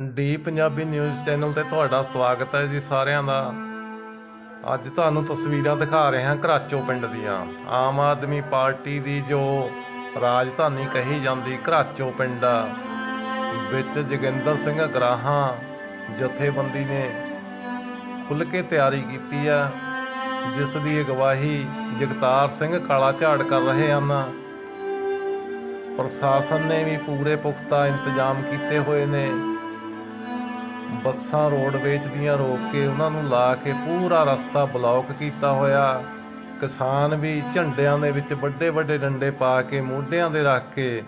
D Punjabi news channel ਤੇ ਤੁਹਾਡਾ ਸਵਾਗਤ ਹੈ ਜੀ ਸਾਰਿਆਂ ਦਾ। ਅੱਜ ਤੁਹਾਨੂੰ ਤਸਵੀਰਾਂ ਦਿਖਾ ਰਹੇ ਹਾਂ ਘਰਾਚੋ ਪਿੰਡ ਦੀਆਂ। ਆਮ ਆਦਮੀ ਪਾਰਟੀ ਦੀ ਜੋ ਰਾਜਧਾਨੀ ਕਹੀ ਜਾਂਦੀ ਘਰਾਚੋ ਪਿੰਡ ਆ ਵਿੱਚ ਜੋਗਿੰਦਰ ਸਿੰਘ ਗਰਾਹਾਂ ਜਥੇਬੰਦੀ ਨੇ ਖੁੱਲ੍ਹ ਕੇ ਤਿਆਰੀ ਕੀਤੀ ਆ ਜਿਸ ਦੀ ਅਗਵਾਹੀ ਜਗਤਾਰ ਸਿੰਘ ਕਾਲਾ ਝਾੜ ਕਰ ਰਹੇ ਹਨ। ਪ੍ਰਸ਼ਾਸਨ ਨੇ ਵੀ ਪੂਰੇ ਪੁਖਤਾ ਇੰਤਜ਼ਾਮ ਕੀਤੇ ਹੋਏ ਨੇ। ਬੱਸਾਂ, ਰੋਡਵੇਜ ਦੀਆਂ ਰੋਕ ਕੇ ਉਹਨਾਂ ਨੂੰ ਲਾ ਕੇ ਪੂਰਾ ਰਸਤਾ ਬਲੌਕ ਕੀਤਾ ਹੋਇਆ। ਕਿਸਾਨ ਵੀ ਝੰਡਿਆਂ ਦੇ ਵਿੱਚ ਵੱਡੇ ਵੱਡੇ ਡੰਡੇ ਪਾ ਕੇ, ਮੋਢਿਆਂ ਦੇ ਰੱਖ ਕੇ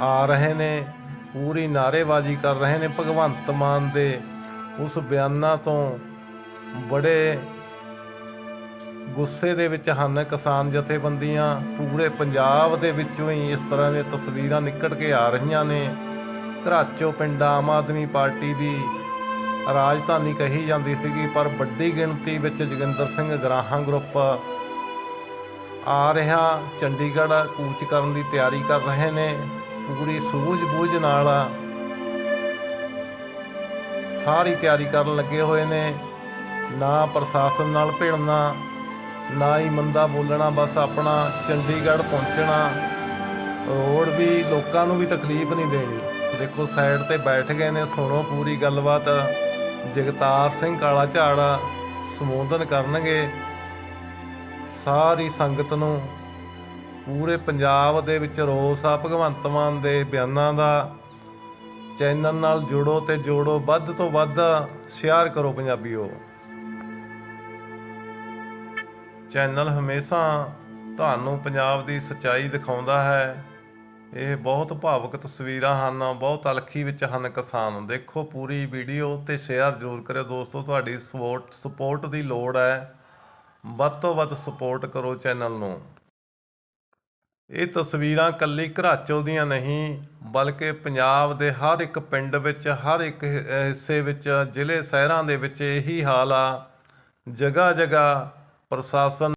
ਆ ਰਹੇ ਨੇ। ਪੂਰੀ ਨਾਅਰੇਬਾਜ਼ੀ ਕਰ ਰਹੇ ਨੇ ਭਗਵੰਤ ਮਾਨ ਦੇ। ਉਸ ਬਿਆਨਾਂ ਤੋਂ ਬੜੇ ਗੁੱਸੇ ਦੇ ਵਿੱਚ ਹਨ ਕਿਸਾਨ ਜਥੇਬੰਦੀਆਂ। ਪੂਰੇ ਪੰਜਾਬ ਦੇ ਵਿੱਚੋਂ ਹੀ ਇਸ ਤਰ੍ਹਾਂ ਦੀਆਂ ਤਸਵੀਰਾਂ ਨਿਕਲ ਕੇ ਆ ਰਹੀਆਂ ਨੇ। ਘਰਾਚੋ ਪਿੰਡ ਆਮ ਆਦਮੀ ਪਾਰਟੀ ਦੀ ਰਾਜਧਾਨੀ ਕਹੀ ਜਾਂਦੀ ਸੀਗੀ, ਪਰ ਵੱਡੀ ਗਿਣਤੀ ਵਿੱਚ ਜੋਗਿੰਦਰ ਸਿੰਘ ਗਰਾਹਾਂ ਗਰੁੱਪ ਆ ਰਿਹਾ। ਚੰਡੀਗੜ੍ਹ ਕੂਚ ਕਰਨ ਦੀ ਤਿਆਰੀ ਕਰ ਰਹੇ ਨੇ। ਪੂਰੀ ਸੂਝ-ਬੂਝ ਨਾਲ ਸਾਰੀ ਤਿਆਰੀ ਕਰਨ ਲੱਗੇ ਹੋਏ ਨੇ। ਨਾ ਪ੍ਰਸ਼ਾਸਨ ਨਾਲ ਭਿੜਨਾ, ਨਾ ਹੀ ਮੰਦਾ ਬੋਲਣਾ, ਬਸ ਆਪਣਾ ਚੰਡੀਗੜ੍ਹ ਪਹੁੰਚਣਾ। ਰੋਡ ਵੀ ਲੋਕਾਂ ਨੂੰ ਵੀ ਤਕਲੀਫ ਨਹੀਂ ਦੇਣੀ। ਦੇਖੋ, ਸਾਈਡ ਤੇ ਬੈਠ ਗਏ ਨੇ, ਸੁਣੋ ਪੂਰੀ ਗੱਲਬਾਤ। ਜਗਤਾਰ ਸਿੰਘ ਕਾਲਾ ਝਾੜ ਸੰਬੋਧਨ ਕਰਨਗੇ। ਸਾਰੀ ਸੰਗਤ ਨੂੰ ਪੂਰੇ ਪੰਜਾਬ ਦੇ ਵਿੱਚ ਰੋਸ ਆ। ਭਗਵੰਤ ਮਾਨ ਦੇ ਬਿਆਨਾਂ ਦਾ ਚੈਨਲ ਨਾਲ ਜੁੜੋ ਤੇ ਜੋੜੋ। ਵੱਧ ਤੋਂ ਵੱਧ ਸ਼ੇਅਰ ਕਰੋ ਪੰਜਾਬੀਓ। ਚੈਨਲ ਹਮੇਸ਼ਾ ਤੁਹਾਨੂੰ ਪੰਜਾਬ ਦੀ ਸੱਚਾਈ ਦਿਖਾਉਂਦਾ ਹੈ। ਇਹ ਬਹੁਤ ਭਾਵੁਕ ਤਸਵੀਰਾਂ ਹਨ, ਬਹੁਤ ਅਲਖੀ ਵਿੱਚ ਹਨ ਕਿਸਾਨ ਦੇਖੋ ਪੂਰੀ ਵੀਡੀਓ ਤੇ ਸ਼ੇਅਰ ਜ਼ਰੂਰ ਕਰਿਓ ਦੋਸਤੋ, ਤੁਹਾਡੀ ਸਪੋਰਟ ਸਪੋਰਟ ਦੀ ਲੋੜ ਹੈ। ਵੱਧ ਤੋਂ ਵੱਧ ਸਪੋਰਟ ਕਰੋ ਚੈਨਲ ਨੂੰ। ਇਹ ਤਸਵੀਰਾਂ ਕੱਲੀ ਘਰਾਚੋ ਦੀਆਂ ਨਹੀਂ, ਬਲਕਿ ਪੰਜਾਬ ਦੇ ਹਰ ਇੱਕ ਪਿੰਡ ਵਿੱਚ, ਹਰ ਇੱਕ ਹਿੱਸੇ ਵਿੱਚ, ਜ਼ਿਲ੍ਹੇ ਸ਼ਹਿਰਾਂ ਦੇ ਵਿੱਚ ਇਹੀ ਹਾਲ ਆ। ਜਗ੍ਹਾ ਜਗ੍ਹਾ ਪ੍ਰਸ਼ਾਸਨ